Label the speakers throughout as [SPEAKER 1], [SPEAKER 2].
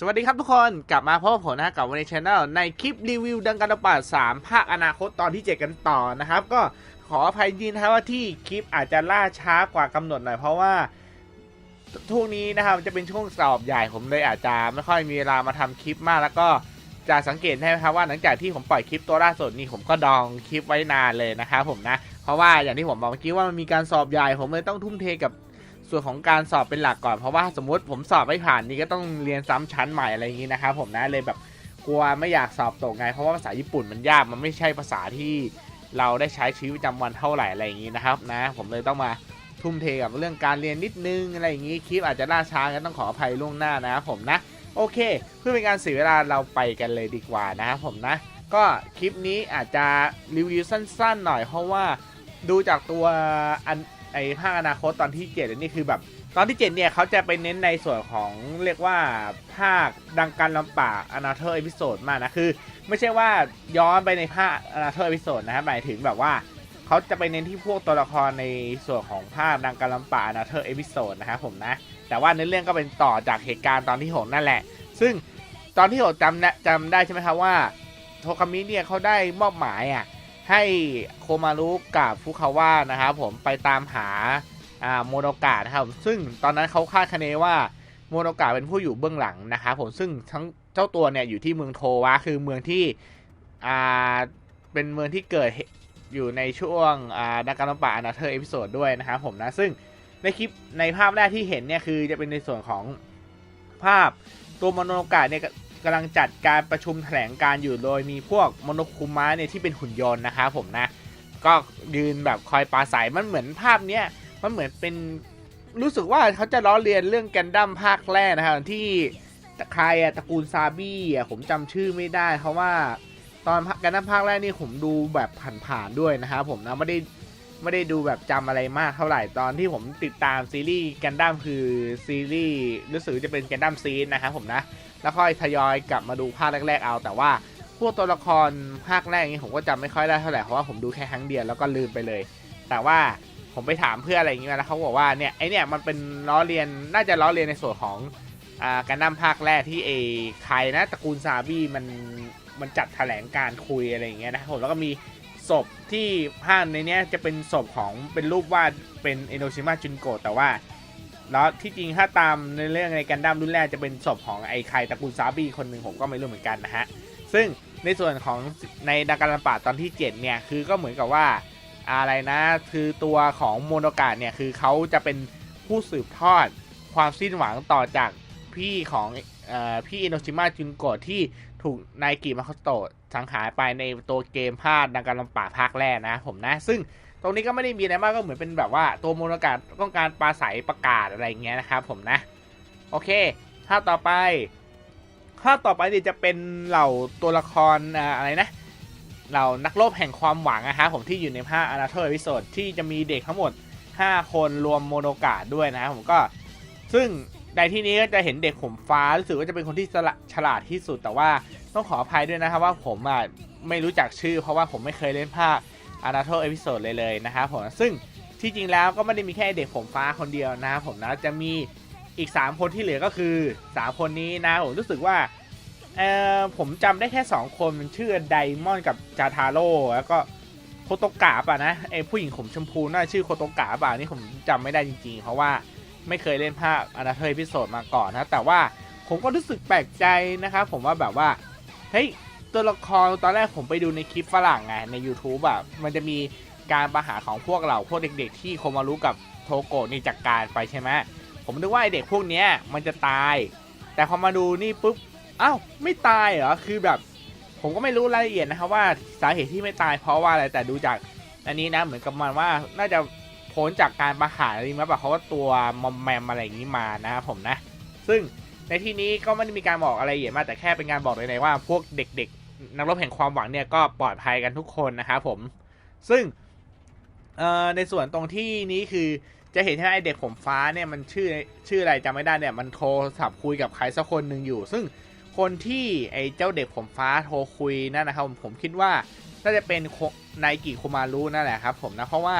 [SPEAKER 1] สวัสดีครับทุกคนกลับมาพบกับผมนะกับวันในช anel ในคลิปรีวิวดังการระบาด3ภาคอนาคตตอนที่ 7 กันต่อนะครับ ก็ขออภัยจริงนะครับว่าที่คลิปอาจจะล่าช้ากว่ากำหนดหน่อยเพราะว่าช่วงนี้นะครับจะเป็นช่วงสอบใหญ่ผมเลยอาจจะไม่ค่อยมีเวลามาทำคลิปมาก แล้วก็จะสังเกตได้นะครับว่าหลังจากที่ผมปล่อยคลิปตัวล่าสุดนี่ผมก็ดองคลิปไว้นานเลยนะครับผมนะเพราะว่าอย่างที่ผมบอกเมื่อกี้ว่ามันมีการสอบใหญ่ผมเลยต้องทุ่มเทกับ ส่วนของการสอบเป็นหลักก่อนเพราะว่าสมมติผมสอบไม่ผ่านนี่ก็ต้องเรียนซ้ำชั้นใหม่อะไรอย่างนี้นะครับผมนะเลยแบบกลัวไม่อยากสอบตกไง เพราะว่าภาษาญี่ปุ่นมันยากมันไม่ใช่ภาษาที่เราได้ใช้ชีวิตประจำวันเท่าไหร่อะไรอย่างนี้นะครับนะ ผมเลยต้องมาทุ่มเทกับเรื่องการเรียนนิดนึงอะไรอย่างนี้คลิปอาจจะล่าช้ากันต้องขออภัยล่วงหน้านะครับผมนะโอเค เพื่อเป็นการเสียเวลาเราไปกันเลยดีกว่านะครับผมนะ ก็คลิปนี้อาจจะรีวิวสั้นๆหน่อยเพราะว่าดูจากตัวอัน ไอภาคอนาคตตอนที่7นี่คือแบบ ตอนที่ 7 เนี่ยเขาจะไปเน้นในส่วนของเรียกว่าภาคดังการลำป่าอนาเธอร์เอพิโซดมากนะคือ ไม่ใช่ว่าย้อนไปในภาคอนาเธอร์เอพิโซดนะครับหมายถึงแบบว่าเขาจะไปเน้นที่พวกตัวละครในส่วนของภาคดังการลำป่าอนาเธอร์เอพิโซดนะครับผมนะ แต่ว่าในเรื่องก็เป็นต่อจากเหตุการณ์ตอนที่หกนั่นแหละ ซึ่งตอนที่หกจำนะจำได้ใช่ไหมครับว่าโทคามิเนี่ยเขาได้มอบหมายอะ ให้โคมารุกับฟุคาวะนะครับผมไปตามหาอ่าโมโนกะนะครับซึ่งตอนนั้นเขาคาดคะเนว่าโมโนกะเป็นผู้อยู่เบื้องหลังนะครับผมซึ่งทั้งเจ้าตัวเนี่ยอยู่ที่เมืองโทวะคือเมืองที่อ่าเป็นเมืองที่เกิดอยู่ในช่วงอ่าดักการลำปะอนาเธอร์เอพิโซดด้วยนะครับผมนะซึ่งในคลิปในภาพแรกที่เห็นเนี่ยคือจะเป็นในส่วนของภาพตัวโมโนกะเนี่ย กำลังจัดการประชุมแถลงการอยู่โดยมีพวกโมโนคุมะเนี่ยที่เป็นหุ่นยนต์นะครับผมนะ ก็ยืนแบบคอยปราศัยมันเหมือนภาพเนี้ยมันเหมือนเป็นรู้สึกว่าเขาจะล้อเลียนเรื่องแกนดั้มภาคแรกนะครับที่ใครอะตระกูลซาบี้อะผมจำชื่อไม่ได้เพราะว่าตอนแกนดั้มภาคแรกนี่ผมดูแบบผ่านๆด้วยนะครับผมนะไม่ได้ไม่ได้ดูแบบจำอะไรมากเท่าไหร่ตอนที่ผมติดตามซีรีส์แกนดั้มคือซีรีส์รู้สึกจะเป็นแกนดั้มซีนนะครับผมนะ แล้วค่อยทยอยกลับมาดูภาคแรก ๆ เอา แต่ว่าพวกตัวละครภาคแรกนี้ผมก็จำไม่ค่อยได้เท่าไหร่เพราะว่าผมดูแค่ครั้งเดียวแล้วก็ลืมไปเลย แต่ว่าผมไปถามเพื่อนอะไรอย่างงี้มาแล้วเขาบอกว่าเนี่ยไอเนี่ยมันเป็นล้อเลียนน่าจะล้อเลียนในส่วนของอการนำภาคแรกที่เอใครนะตระกูลซาบี้มันมันจัดแถลงการคุยอะไรอย่างเงี้ยนะผมแล้วก็มีศพที่ภาคในเนี้ยจะเป็นศพของเป็นรูปวาดเป็นเอโนชิมะจุนโกะแต่ว่า แล้วที่จริงถ้าตามในเรื่องในกันดั้มรุ่นแรกจะเป็นศพของไอ้ใครตระกูลซาบี้คนหนึ่งผมก็ไม่รู้เหมือนกันนะฮะ ซึ่งในส่วนของในดังการลำปาตอนที่เจ็ดเนี่ย คือก็เหมือนกับว่าอะไรนะ คือตัวของโมโนกะเนี่ย คือเขาจะเป็นผู้สืบทอดความสิ้นหวังต่อจากพี่ของเออพี่อินโนชิมะจุนโกะที่ถูกนายกิมาโคโตะสังหารไปในตัวเกมภาคดังการลำป่าภาคแรกนะผมนะ ซึ่ง ตรงนี้ก็ไม่ได้มีอะไรมากก็เหมือนเป็นแบบว่าตัวมโนกะต้องการปราศัยประกาศอะไรเงี้ยนะครับผมนะ โอเคภาพต่อไปภาพต่อไปเนี่ยจะเป็นเหล่าตัวละครออะไรนะเรานักรบแห่งความหวังนะครับผมที่อยู่ในภาคอนาโทเอพิโซดที่จะมีเด็กทั้งหมด 5 คนรวมโมโนกะด้วยนะครับผมก็ซึ่งในที่นี้ก็จะเห็นเด็กผมฟ้ารู้สึกว่าจะเป็นคนที่ฉลาดฉลาดที่สุด แต่ว่าต้องขออภัยด้วยนะครับว่าผมอะไม่รู้จักชื่อ เพราะว่าผมไม่เคยเล่นภาค อนาโทเอพิโซดเลยเลยนะครับผมซึ่งที่จริงแล้วก็ไม่ได้มีแค่เด็กผมฟ้าคนเดียวนะครับผมนะจะมีอีก 3 คนที่เหลือก็คือ 3 คนนี้นะผมรู้สึกว่าเออผมจำได้แค่ 2คนมันชื่อไดมอนด์กับจาทาโร่แล้วก็โคโตกะป่ะนะไอผู้หญิงผมชมพูน่าชื่อโคโตกะป่ะนี่ผมจำไม่ได้จริงๆ เพราะว่าไม่เคยเล่นภาคอนาเธอร์พิโซดมาก่อนนะแต่ว่าผมก็รู้สึกแปลกใจนะครับผมว่าแบบว่าเฮ้ย ตัวละครตอนแรกผมไปดูในคลิปฝรั่งไงใน YouTube แบบมันจะมีการประหารของพวกเราพวกเด็ก ๆ ที่โคมารู้กับโทโกะนี่จัดกการไปใช่ไหมผมนึกว่าไอเด็กพวกเนี้ยมันจะตาย แต่พอมาดูนี่ปุ๊บอ้าวไม่ตายเหรอคือแบบ ผมก็ไม่รู้รายละเอียดนะครับว่าสาเหตุที่ไม่ตายเพราะว่าอะไรแต่ดูจากอันนี้นะเหมือนกับมันว่าน่าจะพ้นจากการประหารอะไรมาแบบเพราะว่าตัวมอมแมมอะไรอย่างนี้มานะครับผมนะ ซึ่ง ในที่นี้ก็ไม่ได้มีการบอกอะไรละเอียดมากแต่แค่เป็นการบอกเลยนะว่าพวกเด็กๆ นักรบแห่งความหวังเนี่ยก็ปลอดภัยกันทุกคนนะครับผม ซึ่งในส่วนตรงที่นี้คือจะเห็นใช่ไหมไอเด็กผมฟ้าเนี่ยมันชื่อชื่ออะไรจำไม่ได้เนี่ยมันโทรศัพท์คุยกับใครสักคนหนึ่งอยู่ ซึ่งคนที่ไอ้เจ้าเด็กผมฟ้าโทรคุยนั่นนะครับผมผมคิดว่าน่าจะเป็นไนกิโคมารุนั่นแหละครับผมนะเพราะว่า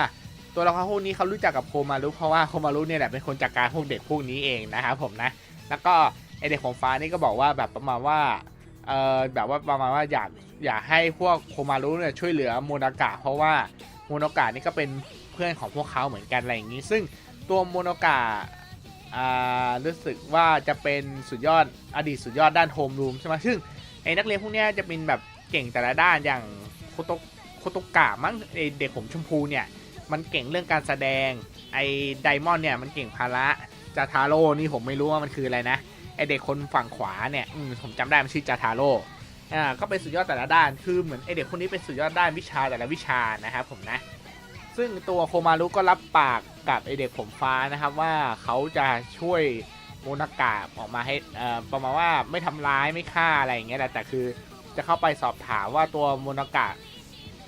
[SPEAKER 1] ตัวละครพวกนี้เขารู้จักกับโคมารุเพราะว่าโคมารุเนี่ยแหละเป็นคนจัดการพวกเด็กพวกนี้เองนะครับผมนะ แล้วก็ไอเด็กผมฟ้านี่ก็บอกว่าแบบประมาณว่าเออแบบว่าประมาณว่าอยากอยากให้พวกโคมารุเนี่ยช่วยเหลือโมนากะเพราะว่าโมนากะนี่ก็เป็นเพื่อนของพวกเขาเหมือนกันอะไรอย่างนี้ ซึ่งตัวโมนากะรู้สึกว่าจะเป็นสุดยอดอดีตสุดยอดด้านโฮมรูมใช่ไหมซึ่งไอ้นักเรียนพวกนี้จะเป็นแบบเก่งแต่ละด้านอย่างโคโตโคโตกะมั้งไอเด็กผมชมพูเนี่ยมันเก่งเรื่องการแสดงไอ้ไดมอนด์เนี่ยมันเก่งพาระ จาทาโร่นี่ผมไม่รู้ว่ามันคืออะไรนะไอเด็กคนฝั่งขวาเนี่ยอืผมจำได้มันชื่อจาทาโร่อ่าก็เป็นสุดยอดแต่ละด้านคือเหมือนไอเด็กคนนี้เป็นสุดยอดด้านวิชาแต่ละวิชานะครับผมนะ ซึ่งตัวโคมารุก็รับปากกับไอเด็กผมฟ้านะครับว่าเขาจะช่วยโมนากะออกมาให้เอ่อประมาณว่าไม่ทำร้ายไม่ฆ่าอะไรอย่างเงี้ยแหละแต่คือจะเข้าไปสอบถามว่าตัวโมนากะ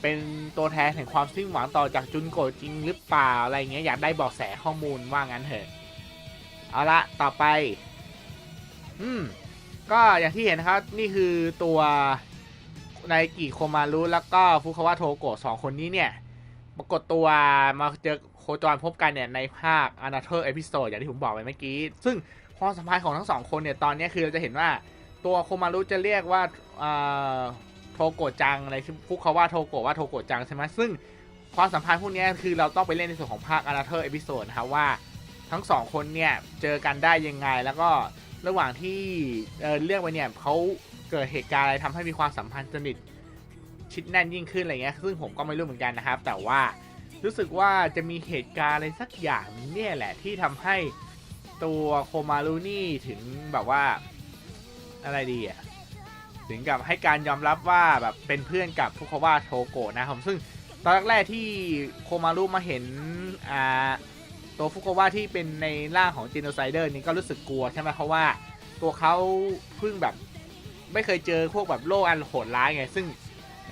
[SPEAKER 1] เป็นตัวแทนแห่งความสิ้นหวังต่อจากจุนโกจริงหรือเปล่าอะไรเงี้ยอยากได้เบอกแสข้อมูลว่างั้นเถอะ เอาละต่อไป อืม ก็อย่างที่เห็นนะครับ นี่คือตัวไนกิโคมารุแล้วก็ฟุคาวะโทโกะสองคนนี้เนี่ย ปรากฏตัวมาเจอโคจรพบกันเนี่ย ในภาค a n a t h e r Episode อย่างที่ผมบอกไปเมื่อกี้ ซึ่งความสัมพันธ์ของทั้งสองคนเนี่ย ตอนนี้คือเราจะเห็นว่าตัวโคมารุจะเรียกว่าโทโกะจังอะไรฟุคาวะโทโกะว่าโทโกะจังใช่ไหมซึ่งความสัมพันธ์พวกนี้คือเราต้องไปเล่นในส่วนของภาค a n a t h e r Episode นะครับว่า ทั้งสองคนเนี่ยเจอกันได้ยังไง แล้วก็ระหว่างที่เออเรื่องไปเนี่ยเขาเกิดเหตุการณ์อะไรทำให้มีความสัมพันธ์สนิทชิดแน่นยิ่งขึ้นอะไรเงี้ยซึ่งผมก็ไม่รู้เหมือนกันนะครับ แต่ว่ารู้สึกว่าจะมีเหตุการณ์อะไรสักอย่างเนี่ยแหละที่ทำให้ตัวโคมารุนี่ถึงแบบว่าอะไรดีอะถึงกับให้การยอมรับว่าแบบเป็นเพื่อนกับฟุคาวะโทโกะนะครับซึ่งตอนแรกๆที่โคมารุมาเห็นอ่า ตัวฟุกุวะที่เป็นในร่างของจีโนไซเดอร์นี่ก็รู้สึกกลัวใช่ไหมเพราะว่าตัวเขาเพิ่งแบบไม่เคยเจอพวกแบบโลกอันโหดร้ายไง ซึ่ง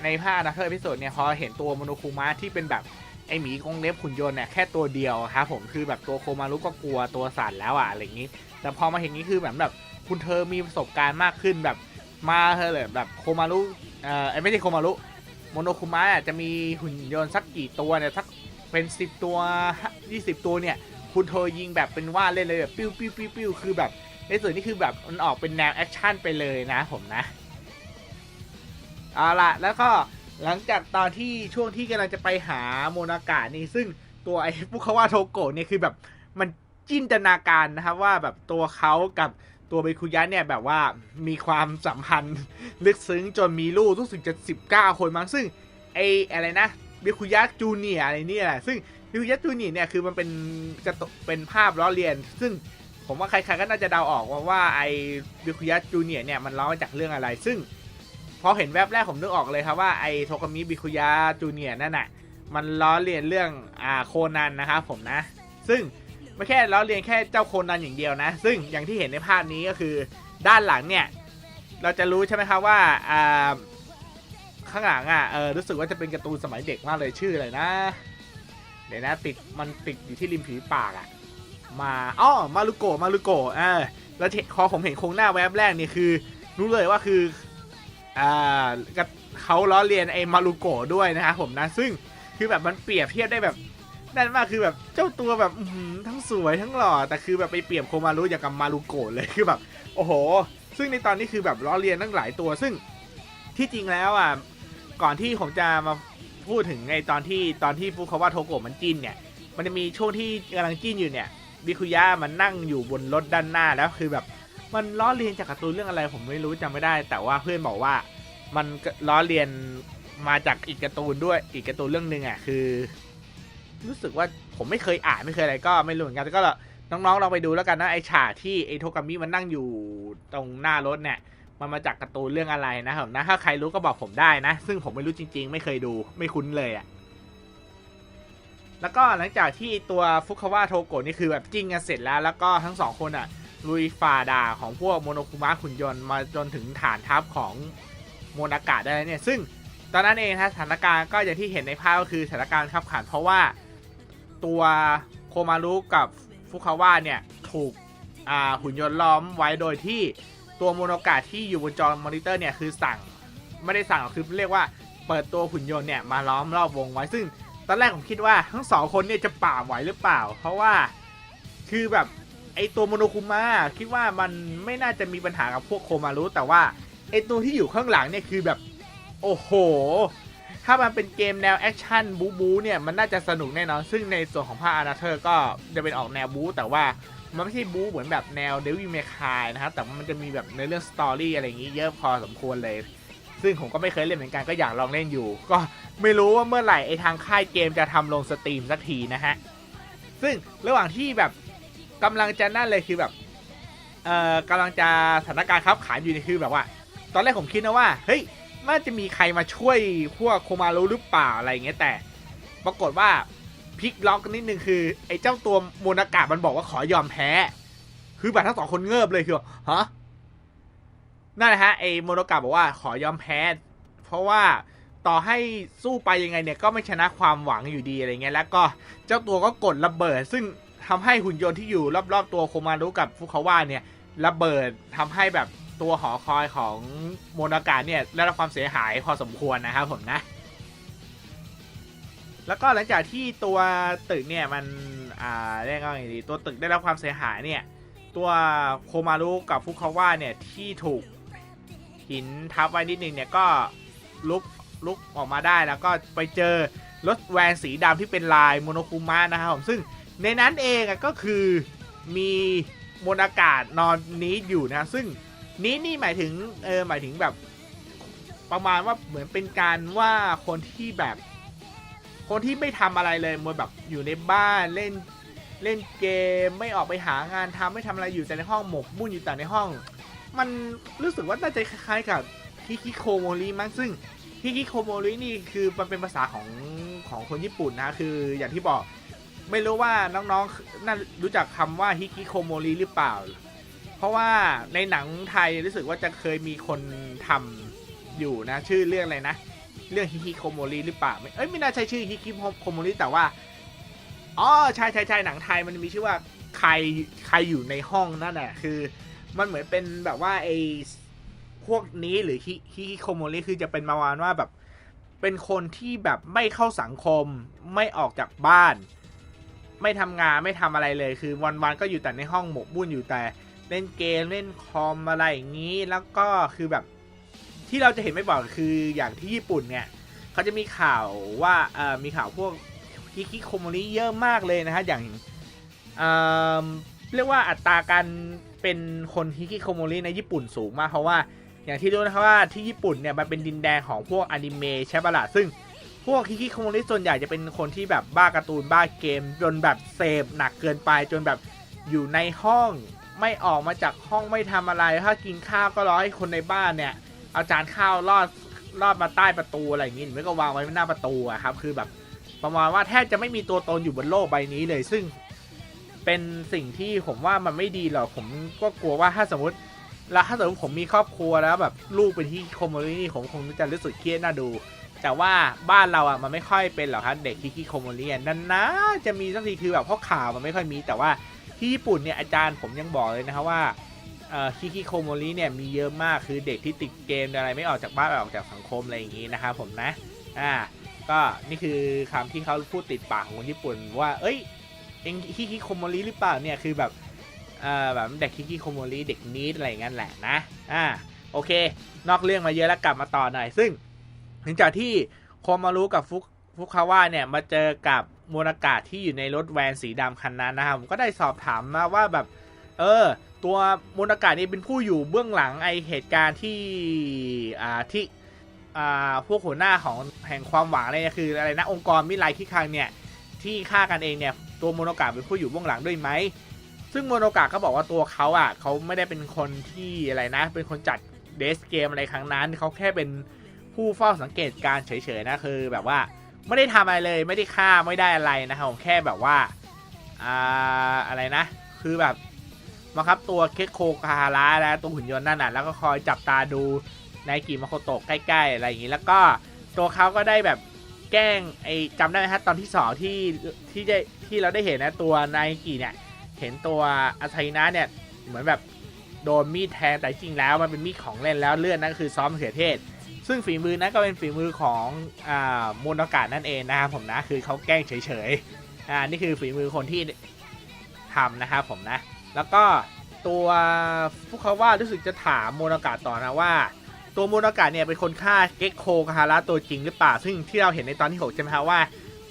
[SPEAKER 1] ในภาคนักเทอร์พิโซดเนี่ยพอเห็นตัวโมโนคุมะที่เป็นแบบไอหมีกรงเล็บขุนยนต์เนี่ยแค่ตัวเดียวครับผมคือแบบตัวโคมารุก็กลัวตัวสั่นแล้วอะอะไรอย่างนี้ แต่พอมาเห็นนี้คือแบบแบบคุณเธอมีประสบการณ์มากขึ้นแบบมาเธอเลยแบบโคมารุเอ่อไอไม่ใช่โคมารุโมโนคุมะอะจะมีหุ่นยนต์สักกี่ตัวเนี่ยสัก เป็นสิบตัวยี่สิบตัวเนี่ย คุณโทรยิงแบบเป็นว่าเล่นเลยแบบปิ้วปิ้วปิ้วปิ้วคือแบบในส่วนนี้คือแบบมันออกเป็นแนวแอคชั่นไปเลยนะผมนะ เอาละแล้วก็หลังจากตอนที่ช่วงที่กำลังจะไปหาโมนากะนี่ซึ่งตัวไอ้ฟุคาวะโทโกะเนี่ยคือแบบมันจินตนาการนะครับว่าแบบตัวเขากับตัวเบคุยะเนี่ยแบบว่ามีความสัมพันธ์ลึกซึ้งจนมีลูกรู้สึกจะ 19 คนมั้งซึ่งไอ้อะไรนะ บิคุยะจูเนียอะไรเนี่ยแหละซึ่งวิวยัตจูเนี่เนี่ยคือมันเป็นกระตเป็นภาพล้อเลียน ซึ่งผมว่าใครๆก็น่าจะเดาออกว่าว่าไอ้วิวยัตจูเนียเนี่ยมันล้อมาจากเรื่องอะไร ซึ่งพอเห็นแวบแรกผมนึกออกเลยครับว่าไอ้โทกามิบิคุยะจูเนียนั่นน่ะมันล้อเลียนเรื่องอ่าโคนันนะครับผมนะ ซึ่งไม่แค่ล้อเลียนแค่เจ้าโคนันอย่างเดียวนะ ซึ่งอย่างที่เห็นในภาพนี้ก็คือด้านหลังเนี่ยเราจะรู้ใช่ไหมครับว่าอ่า ข้างหลังอะเออรู้สึกว่าจะเป็นการ์ตูนสมัยเด็กมากเลยชื่ออะไรนะ เดี๋ยวนะติดมันติดอยู่ที่ริมฝีปากอะมาอ้อมารุโกะมารุโกะอ่าแล้วพอผมเห็นโครงหน้าแวบแรกนี่คือ รู้เลยว่าคืออ่ากับเขาล้อเลียนไอ้มารุโกะด้วยนะครับผมนะซึ่งคือแบบมันเปรียบเทียบได้แบบนั่นมากคือแบบเจ้าตัวแบบทั้งสวยทั้งหล่อแต่คือแบบไปเปรียบโคมารุอย่างกับมารุโกะเลยคือแบบ โอ้โห ซึ่งในตอนนี้คือแบบล้อเลียนตั้งหลายตัวซึ่งที่จริงแล้วอะ ก่อนที่ผมจะมาพูดถึงในตอนที่ตอนที่ฟุคาวะโทโกะมันจิ้นเนี่ย มันจะมีช่วงที่กำลังจิ้นอยู่เนี่ยบิคุยะมันนั่งอยู่บนรถด้านหน้าแล้วคือแบบมันล้อเลียนจากการ์ตูนเรื่องอะไรผมไม่รู้จำไม่ได้ แต่ว่าเพื่อนบอกว่ามันล้อเลียนมาจากอีกการ์ตูนด้วยอีกการ์ตูนเรื่องหนึ่งอะคือ รู้สึกว่าผมไม่เคยอ่านไม่เคยอะไรก็ไม่รู้เหมือนกันแต่ก็น้องๆลองไปดูแล้วกันนะไอฉากที่ไอโทกามิมันนั่งอยู่ตรงหน้ารถเนี่ย มันมาจากการ์ตูนเรื่องอะไรนะครับนะถ้าใครรู้ก็บอกผมได้นะ ซึ่งผมไม่รู้จริง ๆ ไม่เคยดูไม่คุ้นเลยอะ่ะแล้วก็หลังจากที่ตัวฟุคาวะโทโกะนี่คือแบบจิ้งกันเสร็จแล้ว แล้วก็ทั้งสองคนอะ่ะลุยฝ่าด่าของพวกโมโนคุมะขุนยนต์มาจนถึงฐานทัพของโมนากะได้เนี่ย ซึ่งตอนนั้นเองนะสถานการณ์ก็อย่างที่เห็นในภาพก็คือสถานการณ์ขับขัน เพราะว่าตัวโคมารุกับฟุคาวะเนี่ยถูกอ่าหุ่นยนต์ล้อมไว้โดยที่ ตัวโมโนกะที่อยู่บนจอมอนิเตอร์เนี่ยคือสั่งไม่ได้สั่งหรอกคือเรียกว่าเปิดตัวหุ่นยนต์เนี่ยมาล้อมรอบวงไว้ซึ่งตอนแรกผมคิดว่าทั้งสองคนเนี่ยจะป่าไหวหรือเปล่า เพราะว่าคือแบบไอตัวโมโนคุมะคิดว่ามันไม่น่าจะมีปัญหากับพวกโคมารุแต่ว่าไอตัวที่อยู่ข้างหลังเนี่ยคือแบบโอ้โห ถ้ามันเป็นเกมแนวแอคชั่นบูบูเนี่ยมันน่าจะสนุกแน่นอน ซึ่งในส่วนของภาคอานาเธอร์ก็จะเป็นออกแนวบู๊แต่ว่า มันไม่ใช่บู๊เหมือนแบบแนวเดวิลเมคายนะครับ แต่มันจะมีแบบในเรื่องสตอรี่อะไรอย่างนี้เยอะพอสมควรเลย ซึ่งผมก็ไม่เคยเล่นเหมือนกันก็อยากลองเล่นอยู่ ก็ไม่รู้ว่าเมื่อไหร่ไอทางค่ายเกมจะทำลงสตรีมสักทีนะฮะ ซึ่งระหว่างที่แบบกำลังจะนั่นเลยคือแบบ เอ่อกำลังจะสถานการณ์ครับขานอยู่นี่คือแบบว่า ตอนแรกผมคิดนะว่า เฮ้ยน่าจะมีใครมาช่วยพวกโคมารุหรือเปล่าอะไรอย่างเงี้ยแต่ ปรากฏว่า พลิกล็อกนิดนึงคือ ไอ้เจ้าตัวโมนากามันบอกว่าขอยอมแพ้ คือแบบทั้งสองคนเงิบเลยคือฮะนั่นแหละฮะไอ้โมนากาบอกว่าขอยอมแพ้ เพราะว่าต่อให้สู้ไปยังไงเนี่ยก็ไม่ชนะความหวังอยู่ดีอะไรเงี้ยแล้วก็เจ้าตัวก็กดระเบิด ซึ่งทำให้หุ่นยนต์ที่อยู่รอบๆตัวโคมารุกับฟุคาวะเนี่ยระเบิดทำให้แบบตัวหอคอยของโมนากาเนี่ยได้รับความเสียหายพอสมควรนะครับผมนะ แล้วก็หลังจากที่ตัวตึกเนี่ยมันอ่าเรียกว่าไงดีตัวตึกได้รับความเสียหายเนี่ยตัวโคมารุกับฟุคาวะเนี่ยที่ถูกหินทับไว้นิดนึงเนี่ยก็ลุกลุกออกมาได้แล้วก็ไปเจอรถแวนสีดำที่เป็นลายโมโนคุมะนะครับผมซึ่งในนั้นเองก็คือมีมวลอากาศนอนนี้อยู่นะซึ่งนี้นี่หมายถึงเออหมายถึงแบบประมาณว่าเหมือนเป็นการว่าคนที่แบบ คนที่ไม่ทำอะไรเลยมันแบบอยู่ในบ้านเล่นเล่นเกมไม่ออกไปหางานทำไม่ทำอะไรอยู่แต่ในห้องหมกมุ่นอยู่แต่ในห้อง มันรู้สึกว่าน่าจะคล้ายๆกับฮิคิโคโมริมั้งซึ่งฮิคิโคโมรินี่คือมันเป็นภาษาของของคนญี่ปุ่นนะคืออย่างที่บอกไม่รู้ว่าน้องๆน่ารู้จักคำว่าฮิคิโคโมริหรือเปล่า เพราะว่าในหนังไทยรู้สึกว่าจะเคยมีคนทำอยู่นะชื่อเรื่องอะไรนะ เรื่องฮิคิโคโมริหรือเปล่าไม่เอ้ยไม่น่าใช่ชื่อฮิคิโคโมริแต่ว่าอ๋อใช่ใช่ใช่หนังไทยมันมีชื่อว่าใครใครอยู่ในห้องนั่นแหละคือ มันเหมือนเป็นแบบว่าไอ้พวกนี้หรือฮิฮิคิโคโมริคือจะเป็นประมาณว่าแบบเป็นคนที่แบบไม่เข้าสังคมไม่ออกจากบ้าน ไม่ทำงานไม่ทำอะไรเลยคือวันๆก็อยู่แต่ในห้องหมกมุ่นอยู่แต่เล่นเกมเล่นคอมอะไรอย่างนี้ แล้วก็คือแบบ ที่เราจะเห็นไม่บ่อยคืออย่างที่ญี่ปุ่นเนี่ยเขาจะมีข่าวว่าเอ่อมีข่าวพวกฮิคิโคโมริเยอะมากเลยนะฮะอย่างเอ่อเรียกว่าอัตราการเป็นคนฮิคิโคโมริในญี่ปุ่นสูงมากเพราะว่าอย่างที่รู้นะครับว่าที่ญี่ปุ่นเนี่ยมันเป็นดินแดนของพวกอนิเมะใช่ปะล่ะซึ่งพวกฮิคิโคโมริส่วนใหญ่จะเป็นคนที่แบบบ้าการ์ตูนบ้าเกม จนแบบเสพหนักเกินไปจนแบบอยู่ในห้องไม่ออกมาจากห้องไม่ทำอะไร ถ้ากินข้าวก็รอให้คนในบ้านเนี่ย เอาจานข้าวลอดลอดมาใต้ประตูอะไรอย่างงี้หรือไม่ก็วางไว้หน้าประตูอะครับ คือแบบประมาณว่าแทบจะไม่มีตัวตนอยู่บนโลกใบนี้เลย ซึ่งเป็นสิ่งที่ผมว่ามันไม่ดีหรอกผมก็กลัวว่าถ้าสมมติแล้วถ้าสมมติผมมีครอบครัวแล้วแบบลูกเป็นที่โคโมรินี่ผมคงจะรู้สึกเครียดน่าดู แต่ว่าบ้านเราอะมันไม่ค่อยเป็นหรอกครับเด็กฮิคิโคโมริอะนั่นนะจะมีสักทีคือแบบพราะข่าวมันไม่ค่อยมี แต่ว่าที่ญี่ปุ่นเนี่ยอาจารย์ผมยังบอกเลยนะครับว่า เอ่อฮิคิโคโมริเนี่ยมีเยอะมากคือเด็กที่ติดเกมอะไรไม่ออกจากบ้านไม่ออกจากสังคมอะไรอย่างงี้นะครับผมนะอ่าก็นี่คือคำที่เขาพูดติดปากของคนญี่ปุ่นว่า เอ้ยเองฮิคิโคโมริหรือเปล่าเนี่ยคือแบบเอ่อแบบเด็กคิกิโคโมริเด็กนิดอะไรอย่างนั้นแหละนะอ่าโอเค นอกเรื่องมาเยอะแล้วกลับมาต่อหน่อย ซึ่งหลังจากที่โคมารุกับฟุกฟุคาวะเนี่ยมาเจอกับมวลอากาศที่อยู่ในรถแวนสีดำคันนั้นนะครับผมก็ได้สอบถามมาว่าแบบ เออ ตัวมวลอากาศนี้เป็นผู้อยู่เบื้องหลังไอเหตุการณ์ที่อ่าที่อ่าพวกหัวหน้าของแห่งความหวังอะไรเนี่ยคืออะไรนะองค์กรมิไลคิคังเนี่ยที่ฆ่ากันเองเนี่ยตัวมวลอากาศเป็นผู้อยู่เบื้องหลังด้วยไหมซึ่งโมโนกะก็บอกว่าตัวเขาอะเขาไม่ได้เป็นคนที่อะไรนะ เป็นคนจัดเดสเกมอะไรครั้งนั้นเขาแค่เป็นผู้เฝ้าสังเกตการเฉยๆนะคือ แบบว่าไม่ได้ทำอะไรเลยไม่ได้ฆ่าไม่ได้อะไรนะครับผมแค่แบบว่าอ่าอะไรนะ คือแบบ มาครับตัวเคสโคคาฮาระนะตัวหุ่นยนต์นั่นน่ะแล้วก็คอยจับตาดูนายกิมาโคโตะใกล้ๆอะไรอย่างนี้ แล้วก็ตัวเขาก็ได้แบบแกล้งไอ้จำได้ไหมฮะตอนที่สองที่ที่ได้ที่เราได้เห็นนะตัวนายกิเนี่ยเห็นตัวอาไทนะเนี่ยเหมือนแบบโดนมีดแทงแต่จริงแล้วมันเป็นมีดของเล่นแล้วเลือดนั่นคือซ้อมเขือเทศ ซึ่งฝีมือนั้นก็เป็นฝีมือของอ่ามูลอากาศนั่นเองนะครับผมนะคือเขาแกล้งเฉยๆอ่านี่คือฝีมือคนที่ทำนะครับผมนะ แล้วก็ตัวฟุคาว่ารู้สึกจะถามโมนากาต่อนะว่า ตัวโมนากาเนี่ยเป็นคนฆ่าเก็กโคคาฮาระตัวจริงหรือเปล่า ซึ่งที่เราเห็นในตอนที่6ใช่ไหมครับว่า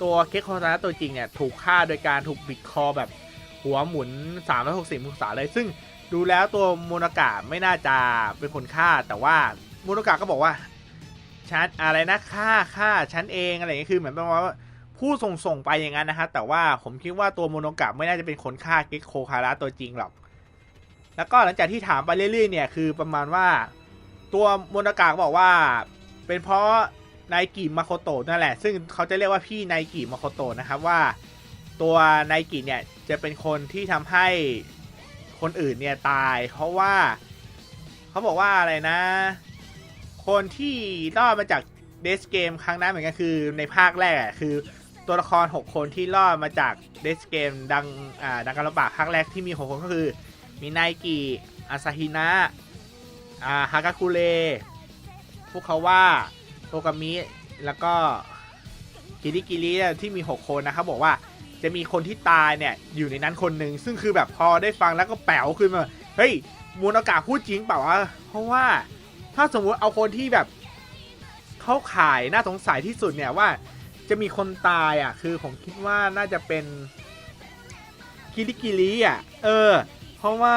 [SPEAKER 1] ตัวเก็กโคคาฮาระตัวจริงเนี่ยถูกฆ่าโดยการถูกบิดคอแบบหัวหมุน 360องศาเลย ซึ่งดูแล้วตัวโมนากาไม่น่าจะเป็นคนฆ่า แต่ว่าโมนากาก็บอกว่าฉันอะไรนะฆ่าฆ่าฉันเองอะไรเงี้ยคือเหมือนประมาณว่า ผู้ส่งส่งไปอย่างนั้นนะฮะแต่ว่าผมคิดว่าตัวโมโนกะไม่น่าจะเป็นคนฆ่าก็กโคคาระตัวจริงหรอก แล้วก็หลังจากที่ถามไปเรื่อยๆเนี่ยคือประมาณว่า ตัวโมโนกะบอกว่า เป็นเพราะไนกิมาโคโตะนั่นแหละ ซึ่งเขาจะเรียกว่าพี่ไนกิมาโคโตะนะครับว่า ตัวไนกิเนี่ยจะเป็นคนที่ทำให้คนอื่นเนี่ยตาย เพราะว่าเขาบอกว่าอะไรนะ คนที่รอดมาจากเดสเกมครั้งนั้นเหมือนกันคือในภาคแรกอะคือ ตัวละคร 6 คนที่รอดมาจากเดสเกมดังอ่าดังการระบาดภาคแรกที่มี 6 คนก็คือ มีไนกิอาซาฮินะอ่าฮากาคุเรฟุคาวะโตกามิ แล้วก็กิริกิริที่มี 6 คนนะครับบอกว่าจะมีคนที่ตายเนี่ยอยู่ในนั้นคนหนึ่งซึ่งคือแบบพอได้ฟังแล้วก็แป๋วขึ้นมาเฮ้ยมูลอากาศพูดจริงเปล่าวะเพราะว่าถ้าสมมุติเอาคนที่แบบเข้าข่ายน่าสงสัยที่สุดเนี่ยว่า จะมีคนตายอะ คือผมคิดว่าน่าจะเป็นกิริกิริอะ เออ เพราะว่า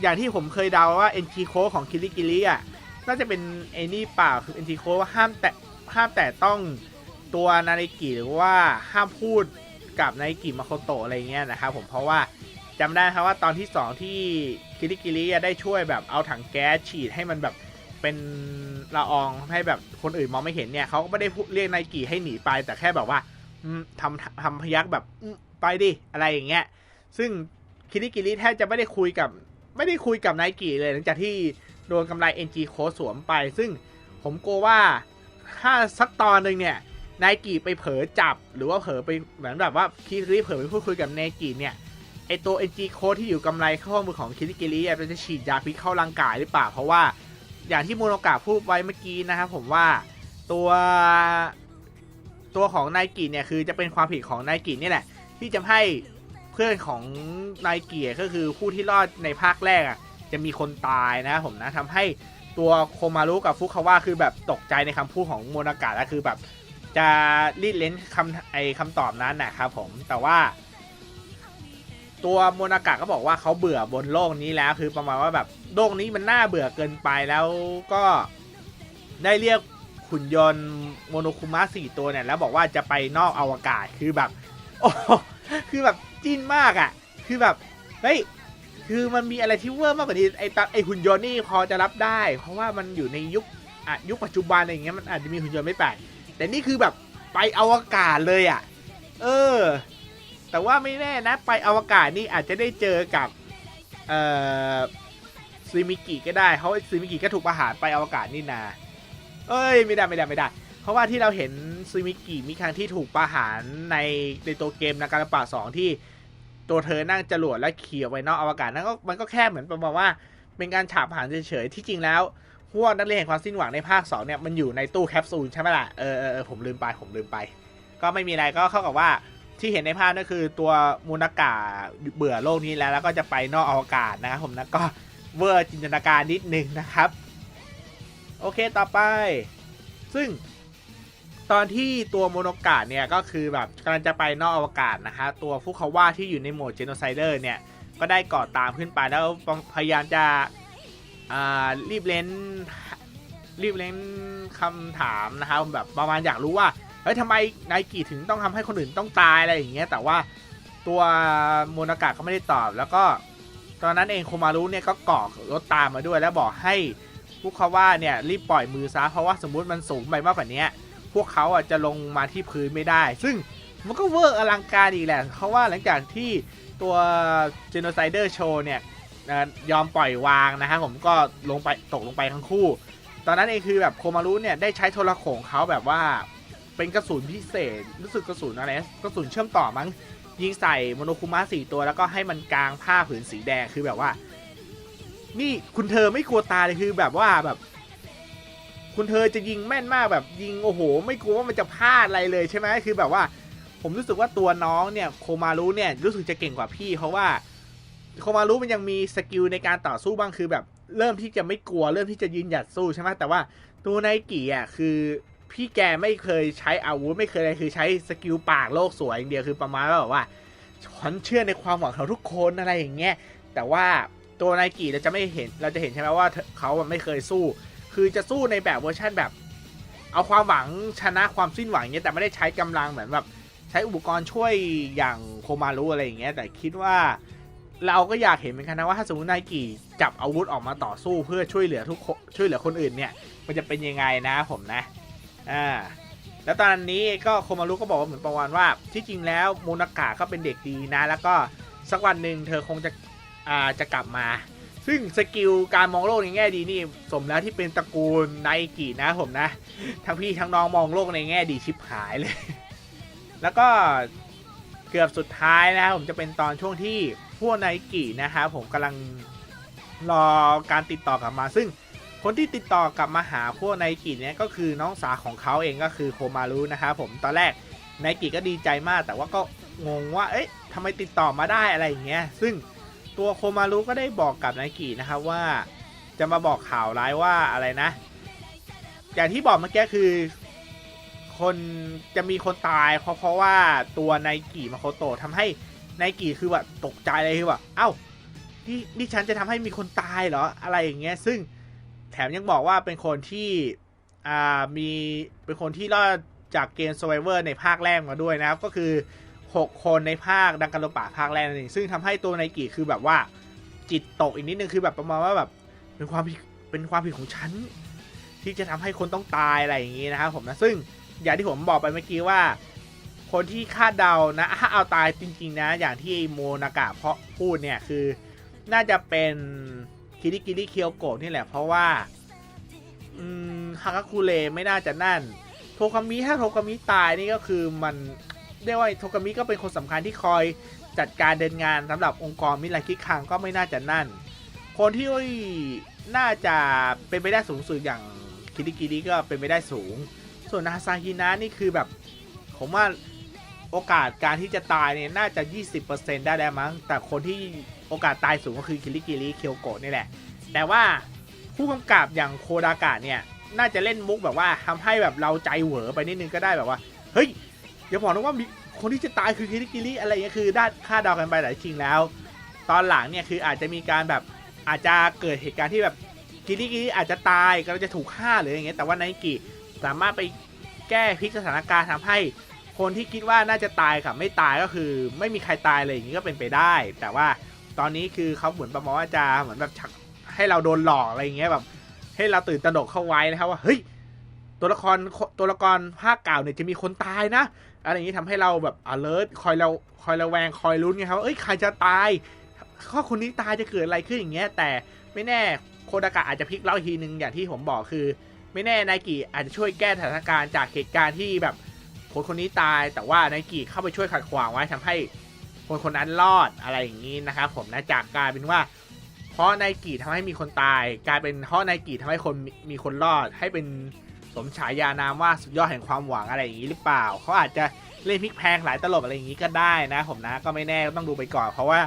[SPEAKER 1] อย่างที่ผมเคยเดาว่า NG โคของกิริกิริอะ น่าจะเป็นไอ้นี่เปล่าคือ NG โคว่าห้ามแตะห้ามแตะต้องตัวนาริกิหรือว่าห้ามพูดกับนาริกิมาโคโตะอะไรเงี้ยนะครับผมเพราะว่าจำได้ครับว่าตอนที่ 2 ที่คิริกิริได้ช่วยแบบเอาถังแก๊สฉีดให้มันแบบ เป็นละอองให้แบบคนอื่นมองไม่เห็นเนี่ยเขาก็ไม่ได้เรียกไนกี้ให้หนีไปแต่แค่แบบว่าทำทำพยักแบบไปดิอะไรอย่างเงี้ย ซึ่งคิริกิริแทบจะไม่ได้คุยกับ ไม่ได้คุยกับไนกี้เลย หลังจากที่โดนกำไร NG โคสวมไป ซึ่งผมกลัวว่าถ้าสักตอนหนึ่งเนี่ยไนกี้ไปเผลอจับ หรือว่าเผลอไปเหมือนแบบว่าคิริเผลอไปพูดคุยกับไนกี้เนี่ยไอตัว NG โคที่อยู่กำไรข้อมือของคิริกิริอะมันจะฉีดยาพิษเข้าร่างกายหรือเปล่าเพราะว่า อย่างที่โมโนกะพูดไว้เมื่อกี้นะครับผมว่าตัวตัวของไนกิเนี่ยคือจะเป็นความผิดของไนกินี่แหละ ที่จะให้เพื่อนของไนกิก็คือผู้ที่รอดในภาคแรกอะ จะมีคนตายนะครับผมนะทำให้ตัวโคมารุกับฟุคาวะคือแบบตกใจในคำพูดของโมนากะแล้วคือแบบจะรีดเล้นคำไอคำตอบนั้นนะครับผมแต่ว่า ตัวโมนากะก็บอกว่าเขาเบื่อบนโลกนี้แล้วคือประมาณว่าแบบ โลกนี้มันน่าเบื่อเกินไปแล้วก็ได้เรียกขุนยนต์โมโนคุมะสี่ตัวเนี่ยแล้วบอกว่าจะไปนอกอวกาศคือแบบ โอ้คือแบบจิ้นมากอะ่ะ คือแบบเฮ้ยคือมันมีอะไรที่เวอร์มากกว่านี้ไอตาไอหุ่นยนต์นี่พอจะรับได้ เพราะว่ามันอยู่ในยุคอะยุคปัจจุบันอะไรอย่างเงี้ยมันอาจจะมีหุ่นยนต์ไม่แปลกแต่นี่คือแบบไปอวกาศเลยอะ่ะ เออ แต่ว่าไม่แน่นะ ไปอวกาศนี่อาจจะได้เจอกับ เอ่อ ซูมิกิก็ได้เพราะซูมิกิก็ถูกประหารไปอวกาศนี่นาเอ้ยไม่ได้ไม่ได้ไม่ได้ เพราะว่าที่เราเห็นซูมิกิมีครั้งที่ถูกประหารในในตัวเกมนาการป่าสองที่ตัวเธอนั่งจรวดและขี่ออกไปนอกอวกาศนั่นก็มันก็แค่เหมือนประมาณว่า เป็นการฉาบผ่านเฉยๆที่จริงแล้วพวกนักเรียนแห่งความสิ้นหวังในภาค2เนี่ยมันอยู่ในตู้แคปซูลใช่ไหมล่ะเออเออเออผมลืมไปผมลืมไป ก็ไม่มีอะไรก็เข้ากับว่าที่เห็นในภาพนั่นคือตัวมูนากาเบื่อโลกนี้แล้วแล้วก็จะไปนอกอวกาศนะครับผมนะก็ เวอร์จินตนาการนิดนึงนะครับ โอเคต่อไป ซึ่งตอนที่ตัวโมโนกาเนี่ยก็คือแบบกำลังจะไปนอกอวกาศนะฮะตัวฟุคาวะที่อยู่ในโหมดเจโนไซเดอร์เนี่ย ก็ได้ก่อตามขึ้นไปแล้วพยายามจะรีบเล้นรีบเล้นคำถามนะครับแบบประมาณอยากรู้ว่าเฮ้ยทำไมไนกี้ถึงต้องทำให้คนอื่นต้องตายอะไรอย่างเงี้ยแต่ว่าตัวโมนากะก็ไม่ได้ตอบแล้วก็ ตอนนั้นเองโคมารุเนี่ยก็เกาะรถตามมาด้วย แล้วบอกให้พวกเขาว่าเนี่ยรีบปล่อยมือซะเพราะว่าสมมติมันสูงไปมากกว่านี้พวกเขาอะจะลงมาที่พื้นไม่ได้ ซึ่งมันก็เวอร์อลังการอีกแหละเพราะว่าหลังจากที่ตัว Genocider Show เนี่ยยอมปล่อยวางนะครับผมก็ลงไปตกลงไปทั้งคู่ ตอนนั้นเองคือแบบโคมารุเนี่ยได้ใช้โทรโขงเขาแบบว่าเป็นกระสุนพิเศษรู้สึกกระสุนอะไรกระสุนเชื่อมต่อมั้ง ยิงใส่โมโนคุมะสี่ตัวแล้วก็ให้มันกลางผ้าผืนสีแดงคือแบบว่า นี่คุณเธอไม่กลัวตายเลยคือแบบว่าแบบ คุณเธอจะยิงแม่นมากแบบยิงโอ้โห ไม่กลัวว่ามันจะพลาดอะไรเลยใช่ไหมคือแบบว่า ผมรู้สึกว่าตัวน้องเนี่ยโคมารุเนี่ยรู้สึกจะเก่งกว่าพี่ เพราะว่าโคมารุมันยังมีสกิลในการต่อสู้บ้างคือแบบ เริ่มที่จะไม่กลัวเริ่มที่จะยืนหยัดสู้ใช่ไหมแต่ว่าตัวไนกี้อะคือ พี่แกไม่เคยใช้อาวุธไม่เคยอะไรคือใช้สกิลปากโลกสวยอย่างเดียวคือประมาณว่าแบบว่าฉันเชื่อในความหวังของทุกคนอะไรอย่างเงี้ยแต่ว่าตัวไนกี้เราจะไม่เห็นเราจะเห็นใช่ไหมว่าเขาไม่เคยสู้ คือจะสู้ในแบบเวอร์ชันแบบ เอาความหวังชนะความสิ้นหวังเงี้ยแต่ไม่ได้ใช้กำลังเหมือนแบบใช้อุปกรณ์ช่วยอย่างโคมารุอะไรอย่างเงี้ยแต่คิดว่าเราก็อยากเห็นเหมือนกันนะว่าถ้าสมมตินายกี่จับอาวุธออกมาต่อสู้เพื่อช่วยเหลือทุกช่วยเหลือคนอื่นเนี่ย มันจะเป็นยังไงนะผมนะ อ่าแล้วตอนนี้ก็โคมารุก็บอกว่าเหมือนประมาณว่า ที่จริงแล้วโมนากะก็เป็นเด็กดีนะ แล้วก็สักวันหนึ่งเธอคงจะอ่าจะกลับมา ซึ่งสกิลการมองโลกในแง่ดีนี่สมแล้วที่เป็นตระกูลไนกี่นะผมนะ ทั้งพี่ทั้งน้องมองโลกในแง่ดีชิบหายเลย แล้วก็เกือบสุดท้ายนะครับผมจะเป็นตอนช่วงที่พวกไนกี่นะครับผมกำลังรอการติดต่อกลับมาซึ่ง คนที่ติดต่อกลับมาหาพวกไนกี่เนี่ยก็คือน้องสาวของเขาเองก็คือโคมารุนะครับผมตอนแรกไนกี่ก็ดีใจมาก แต่ว่าก็งงว่าเอ๊ะทำไมติดต่อมาได้อะไรอย่างเงี้ยซึ่งตัวโคมารุก็ได้บอกกับไนกี่นะครับว่า จะมาบอกข่าวร้ายว่าอะไรนะ อย่างที่บอกเมื่อกี้คือคนจะมีคนตายเพราะเพราะว่าตัวไนกี่มาโคโตะทำให้ไนกี่คือแบบตกใจเลยคือแบบเอ้านี่นี่ฉันจะทำให้มีคนตายเหรออะไรอย่างเงี้ยซึ่ง มยังบอกว่าเป็นคนที่อ่ามีเป็นคนที่รอดจากเกม Survivor ในภาคแรกมาด้วยนะครับ ก็คือ 6 คนในภาคดังกันโลป่าภาคแรกนั่นเองซึ่งทำให้ตัวไนกี่คือแบบว่าจิตตกอีกนิดนึงคือแบบประมาณว่าแบบเป็นความผิดเป็นความผิดของฉัน ที่จะทำให้คนต้องตายอะไรอย่างงี้นะครับผมนะซึ่งอย่างที่ผมบอกไปเมื่อกี้ว่า คนที่คาดเดานะถ้าเอาตายจริง ๆ นะ อย่างที่โมนากะเพาะพูดเนี่ยคือน่าจะเป็น คิริกิริเคียวโกะนี่แหละเพราะว่าอืมฮากาคุเลไม่น่าจะนั่น โทคามิถ้าโทคามิตายนี่ก็คือมันเรียกว่าโทคามิก็เป็นคนสำคัญที่คอยจัดการเดินงานสำหรับองค์กรมิราคิคังก็ไม่น่าจะนั่น คนที่น่าจะเป็นไปได้สูงสุดอย่างคิริกิริก็เป็นไปได้สูง ส่วนนาซาฮินะนี่คือแบบผมว่าโอกาสการที่จะตายเนี่ยน่าจะ 20%ได้แล้วมั้ง แต่คนที่ โอกาสตายสูงก็คือคิริกิริเคียวโกะนี่แหละ แต่ว่าผู้กำกับอย่างโคดากะเนี่ยน่าจะเล่นมุกแบบว่าทำให้แบบเราใจเหวอไปนิดนึงก็ได้แบบว่า เฮ้ยอย่าบอกนะว่ามีคนที่จะตายคือคิริกิริอะไรเงี้ยคือได้คาดเดากันไปแต่จริงแล้ว ตอนหลังเนี่ยคืออาจจะมีการแบบอาจจะเกิดเหตุการณ์ที่แบบคิริกิริอาจจะตายก็จะถูกฆ่าหรืออย่างเงี้ยแต่ว่าไนกิสามารถไปแก้พลิกสถานการณ์ทำให้คนที่คิดว่าน่าจะตายกับไม่ตายก็คือ ไม่มีใครตายเลยอย่างนี้ก็เป็นไปได้ แต่ว่า ตอนนี้คือเขาเหมือนประมาณว่าจะเหมือนแบบชักให้เราโดนหลอกอะไรอย่างเงี้ยแบบ ให้เราตื่นตระหนกเข้าไว้นะครับว่าเฮ้ยตัวละครตัวละครภาคเก่าเนี่ยจะมีคนตายนะอะไรอย่างนี้ทำให้เราแบบ alert คอยเราคอยระแวงคอยลุ้นไงครับว่าเอ้ยใครจะตายข้อคนนี้ตายจะเกิดอะไรขึ้นอย่างเงี้ย แต่ไม่แน่โคดากะอาจจะพลิกเล่าอีกทีนึงอย่างที่ผมบอกคือ ไม่แน่ไนกี้อาจจะช่วยแก้สถานการณ์จากเหตุการณ์ที่แบบคนคนนี้ตาย แต่ว่าไนกี้เข้าไปช่วยขัดขวางไว้ทำให้ คนคนนั้นรอดอะไรอย่างนี้นะครับผมนะจากกลายเป็นว่า เพราะไนกี้ทำให้มีคนตาย กลายเป็นเพราะไนกี้ทำให้คนมีมีคนรอด ให้เป็นสมฉายานามว่าสุดยอดแห่งความหวังอะไรอย่างนี้หรือเปล่าเขาอาจจะเล่นพลิกแพลงหลายตลบอะไรอย่างนี้ก็ได้นะผมนะก็ไม่แน่ก็ต้องดูไปก่อน เพราะว่า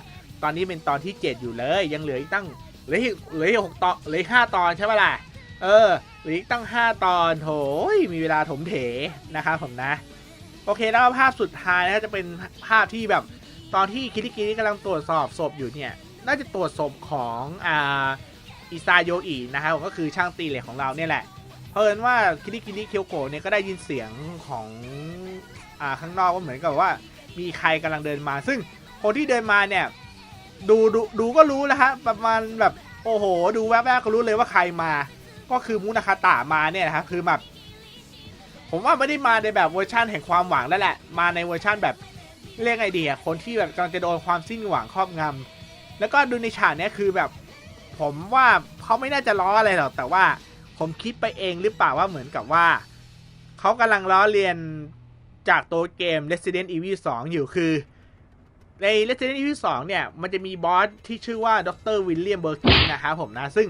[SPEAKER 1] ตอนนี้เป็นตอนที่ 7 อยู่เลย ยังเหลืออีกตั้งเหลืออีกเหลืออีกหกตอนเหลือห้าตอนใช่ไหมล่ะเออเหลืออีกตั้ง 5 ตอนโถยมีเวลาถมเถนะครับผมนะ โอเคแล้วภาพสุดท้ายนะจะเป็นภาพที่แบบ ตอนที่คิริกิริกำลังตรวจสอบศพอยู่เนี่ย น่าจะตรวจศพของอ่าอิซาโยอินะครับก็คือช่างตีเหล็กของเราเนี่ยแหละ เพราะเอิญว่าคิริกิริเคียวโกะเนี่ยก็ได้ยินเสียงของอ่าข้างนอกว่าเหมือนกับว่ามีใครกำลังเดินมา ซึ่งคนที่เดินมาเนี่ยดูดูดูก็รู้แล้วฮะประมาณแบบโอ้โห ดูแวบๆก็รู้เลยว่าใครมา ก็คือมุนาคาตะมาเนี่ยนะครับคือแบบผมว่าไม่ได้มาในแบบเวอร์ชั่นแห่งความหวังแล้วแหละ มาในเวอร์ชั่นแบบ เรียกไงดีอะคนที่แบบกำลังจะโดนความสิ้นหวังครอบงำแล้วก็ดูในฉากเนี้ยคือแบบ ผมว่าเขาไม่น่าจะล้ออะไรหรอกแต่ว่าผมคิดไปเองหรือเปล่าว่าเหมือนกับว่าเขากำลังล้อเลียนจากตัวเกม Resident Evil 2 อยู่คือ ใน Resident Evil 2 เนี่ย มันจะมีบอสที่ชื่อว่าดรวิลเลียมเบอร์กินนะครับผมนะ ซึ่ง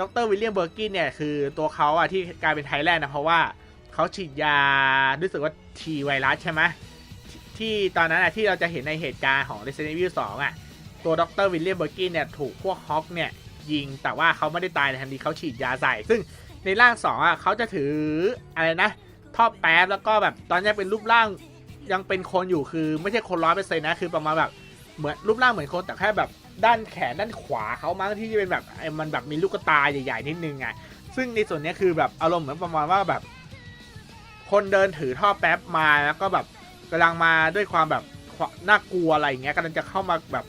[SPEAKER 1] ดรวิลเลียมเบอร์กินเนี่ย คือตัวเขาอะที่กลายเป็นไทยแลนด์นะ เพราะว่าเขาฉีดยารู้สึกว่าทีไวรัสใช่ไหม ที่ตอนนั้นอะที่เราจะเห็นในเหตุการณ์ของ Resident Evil 2อะตัวดรวิลเลียมเบอร์กินเนี่ยถูกพวกฮอกเนี่ยยิงแต่ว่าเขาไม่ได้ตายในทันทีเขาฉีดยาใส่ ซึ่งในร่างสองอะเขาจะถืออะไรนะท่อแป๊บแล้วก็แบบตอนนี้เป็นรูปร่างยังเป็นคนอยู่คือ ไม่ใช่คนร้อยเปอร์เซ็นต์นะคือประมาณแบบเหมือนรูปร่างเหมือนคนแต่แค่แบบด้านแขนด้านขวาเขามั้งที่จะเป็นแบบไอ้มันแบบมีลูกตาใหญ่ๆนิดนึงไงซึ่งในส่วนนี้คือแบบอารมณ์เหมือนประมาณว่าแบบ คนเดินถือท่อแป๊บมาแล้วก็แบบ กำลังมาด้วยความแบบน่ากลัวอะไรอย่างเงี้ยกำลังจะเข้ามาแบบ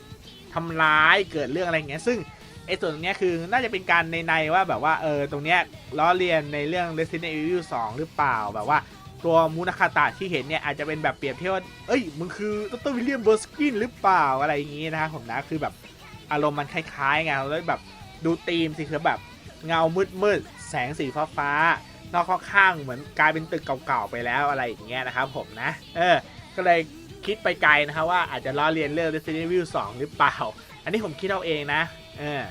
[SPEAKER 1] ทำร้ายเกิดเรื่องอะไรอย่างเงี้ยซึ่งไอ้ส่วนตรงเนี้ยคือน่าจะเป็นการในในว่าแบบว่าเออตรงเนี้ยล้อเลียนในเรื่อง Resident Evil 2 หรือเปล่าแบบว่าตัวมูนาคาตะที่เห็นเนี่ยอาจจะเป็นแบบเปรียบเทียบว่าเอ้ยมึงคือดรวิลเลียมเบอร์สกินหรือเปล่าอะไรอย่างงี้นะครับผมนะคือแบบอารมณ์มันคล้ายๆไงแล้วแบบดูธีมสิคือแบบเงามืดๆแสงสีฟ้าๆนอกข้างๆเหมือนกลายเป็นตึกเก่าๆไปแล้วอะไรอย่างเงี้ยนะครับผมนะ เออ ก็เลยคิดไปไกลนะครับว่าอาจจะล้อเลียนเรื่อง Resident Evil 2 หรือเปล่า อันนี้ผมคิดเอาเองนะเออ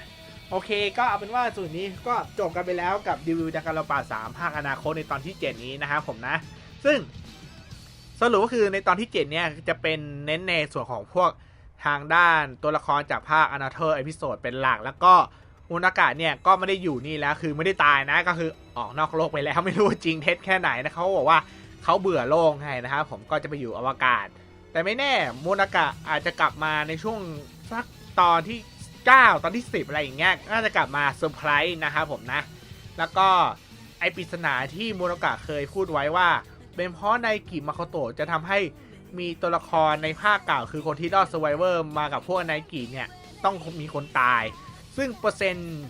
[SPEAKER 1] โอเค ก็เอาเป็นว่าส่วนนี้ก็จบกันไปแล้วกับรีวิวจากการระบา3ภาคอนาคตในตอนที่ 7 นี้นะครับผมนะ ซึ่งสรุปก็คือในตอนที่ 7 เนี่ยจะเป็นเน้นในส่วนของพวกทางด้านตัวละครจากภาคอนาเธอร์เอพิโซดเป็นหลัก แล้วก็มูนากาเนี่ยก็ไม่ได้อยู่นี่แล้วคือไม่ได้ตายนะก็คือออกนอกโลกไปแล้วไม่รู้จริงเท็จแค่ไหนนะเขาบอกว่า เขาเบื่อโลกไงนะครับผมก็จะไปอยู่อวกาศ แต่ไม่แน่มูนากะอาจจะกลับมาในช่วงสักตอนที่ 9 ตอนที่ 10 อะไรอย่างเงี้ยน่าจะกลับมาเซอร์ไพรส์นะครับผมนะ แล้วก็ไอปริศนาที่มูนากะเคยพูดไว้ว่า เป็นเพราะในกิมาโคโตะจะทำให้มีตัวละครในภาคเก่าคือคนที่รอด s u r v i v o r มากับพวกไนกิเนี่ยต้องมีคนตาย ซึ่งเปอร์เซ็นต์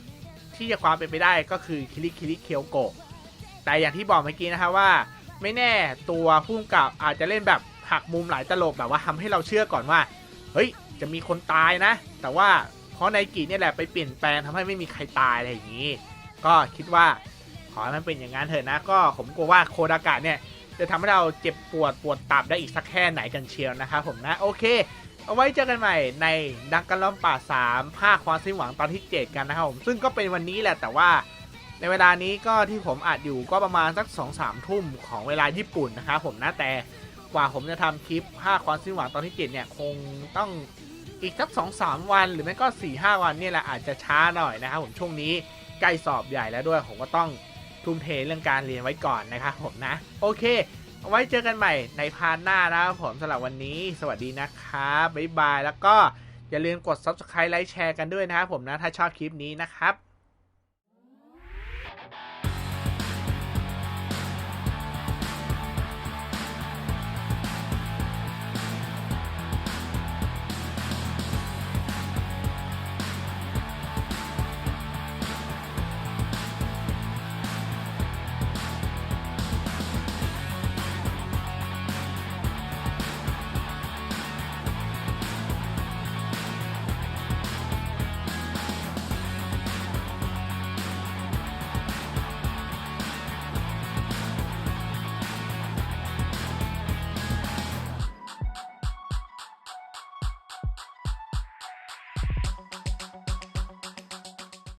[SPEAKER 1] ที่จะความเป็นไปได้ก็คือคิริคิริเคียวโกะแต่อย่างที่บอกเมื่อกี้นะครับว่า ไม่แน่ตัวผู้กำกับอาจจะเล่นแบบหักมุมหลายตลบแบบว่าทำให้เราเชื่อก่อนว่า เฮ้ย จะมีคนตายนะ แต่ว่าเพราะไนกิเนี่ยแหละไปเปลี่ยนแปลงทำให้ไม่มีใครตายอะไรอย่างนี้ ก็คิดว่าขอให้มันเป็นอย่างนั้นเถอะนะ ก็ผมกลัวว่าโคดากะเนี่ยจะทำให้เราเจ็บปวดปวดตับได้อีกสักแค่ไหนกันเชียวนะครับผมนะโอเคเอาไว้เจอกันใหม่ในดังกันล้อมป่า 3 ภาคความสิ้นหวังตอนที่ 7 กันนะครับผม ซึ่งก็เป็นวันนี้แหละแต่ว่า ในเวลานี้ก็ที่ผมอัดอยู่ก็ประมาณสัก 2-3ทุ่มของเวลาญี่ปุ่นนะครับผมนะแต่กว่าผมจะทำคลิปภาคความสิ้นหวังตอนที่7เนี่ยคงต้องอีกสัก2-3วันหรือไม่ก็4-5วันเนี่ยแหละอาจจะช้าหน่อยนะครับผมช่วงนี้ใกล้สอบใหญ่แล้วด้วย ผมก็ต้องทุ่มเทเรื่องการเรียนไว้ก่อนนะครับผมนะ โอเค เอาไว้เจอกันใหม่ในพาร์ทหน้านะครับผมสำหรับวันนี้ สวัสดีนะครับบ๊ายบาย แล้วก็อย่าลืมกด subscribe ไลค์แชร์กันด้วยนะครับผมนะถ้าชอบคลิปนี้นะครับ